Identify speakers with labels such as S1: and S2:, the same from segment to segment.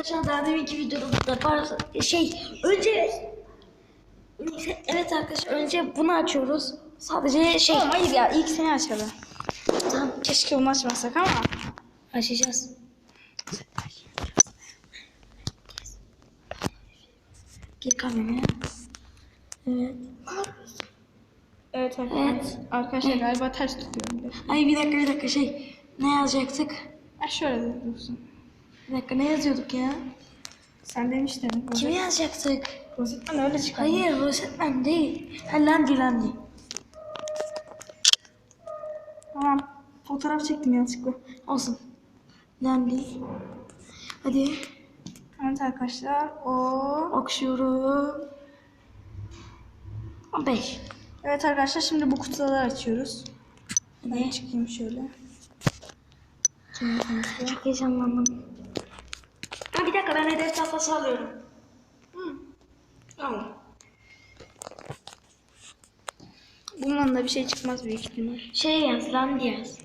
S1: Arkadaşlar daha deminki videoda yaparız. Şey önce Evet arkadaşlar önce bunu açıyoruz. Sadece şey
S2: Oğlum hayır ya ilk seni açalım.
S1: tamam
S2: Keşke bunu açmasak ama.
S1: açacağız. Gir kameraya. Evet.
S2: Evet arkadaşlar.
S1: Evet.
S2: Arkadaşlar galiba ters tutuyorum.
S1: Ay bir dakika bir dakika şey ne yazacaktık?
S2: Ha şöyle dursun.
S1: Bir dakika ne yazıyorduk ya?
S2: Sen demiştin.
S1: Kimi yazacaktık?
S2: Rozetten öyle çıkar.
S1: Hayır Rosetman değil. Ha Landi Landi.
S2: Tamam. Fotoğraf çektim yanlışlıkla.
S1: Olsun. Landi. Hadi
S2: Evet arkadaşlar. O.
S1: okşuyorum. 15.
S2: Evet arkadaşlar şimdi bu kutuları açıyoruz. Ben çıkayım şöyle.
S1: Çok heyecanlandım. Dakika ben hedef tahtası alıyorum. Tamam.
S2: Bundan da bir şey çıkmaz büyük ihtimal.
S1: Şey yaz, Landi yaz.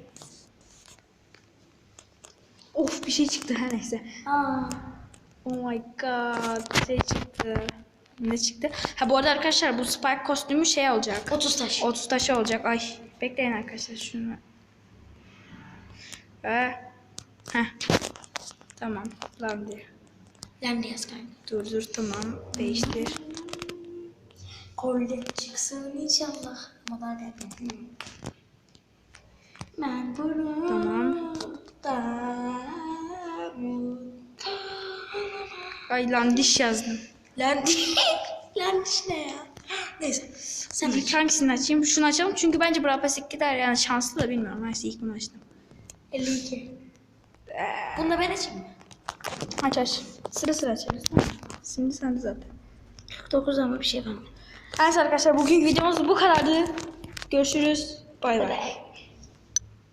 S2: Of bir şey çıktı her neyse.
S1: Aa.
S2: Oh my god bir şey çıktı. Ne çıktı? Ha bu arada arkadaşlar bu Spike kostümü şey olacak.
S1: 30 taş.
S2: 30 taşı olacak. Ay bekleyin arkadaşlar şunu. Ee, heh. Tamam. Lan diye.
S1: Landi yaz kanka.
S2: Dur dur tamam. Değiştir.
S1: Kolye çıksın inşallah. Ama daha gelmedi. Ben bunu
S2: Tamam. Ay lan diş yazdım.
S1: Landi. Landi ne ya? Neyse. Sen
S2: İlk hangisini açayım? Şunu açalım çünkü bence ilk gider yani şanslı da bilmiyorum. Neyse ilk bunu açtım.
S1: 52. Bunu da ben açayım mı?
S2: Aç aç. Sıra sıra açarız. Şimdi sende zaten.
S1: 49 ama bir şey var.
S2: Evet arkadaşlar bugünkü videomuz bu kadardı. Görüşürüz. Bay bay.